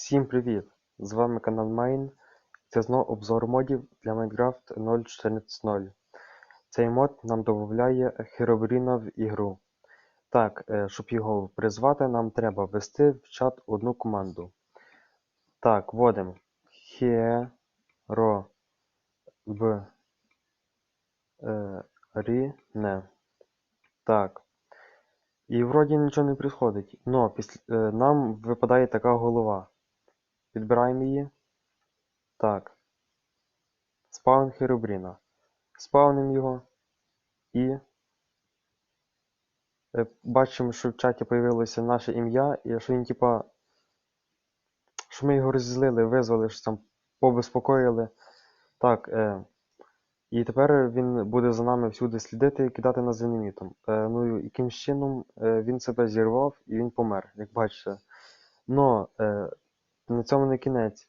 Всім привіт! З вами канал Майн. Це знову обзор модів для Minecraft 0.14.0. Цей мод нам додає Херобріна в ігру. Так, е, щоб його призвати, нам треба ввести в чат одну команду. Так, вводимо Херо б е, Так. І вроді нічого не приходить. Но після, е, нам випадає така голова. Підбираємо її. Так. Спаун Херобріна. Спаунимо його. І е, бачимо, що в чаті появилося наше ім'я, і що він, типа. Що ми його розізлили, визвали, що там побезпокоїли. Так. Е, і тепер він буде за нами всюди слідити і кидати нас динамітом. Е, ну і якимсь чином е, він себе зірвав і він помер, як бачите. Но е, на цьому не кінець.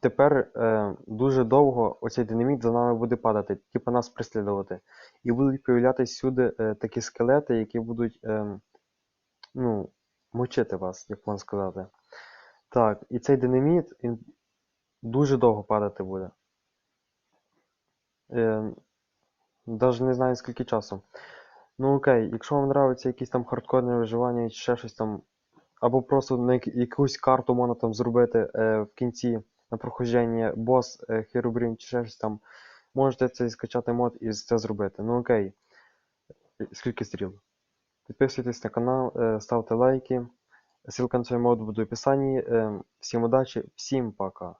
Тепер е, дуже довго оцей динаміт за нами буде падати, типу нас преслідувати. І будуть появлятися всюди е, такі скелети, які будуть е, ну, мучити вас, як можна сказати. Так, і цей динаміт він дуже довго падати буде. Е, Даже не знаю скільки часу. Ну окей, якщо вам подобається якісь там хардкорне виживання чи ще щось там, або просто на якусь карту можна там зробити е, в кінці на проходження бос е, Херубрім чи щось там, можете це скачати мод і це зробити. Ну окей. Скільки стріл? Підписуйтесь на канал, е, ставте лайки. Ссылка на цей мод буде в описанні. Е, Всім удачі, всім пока.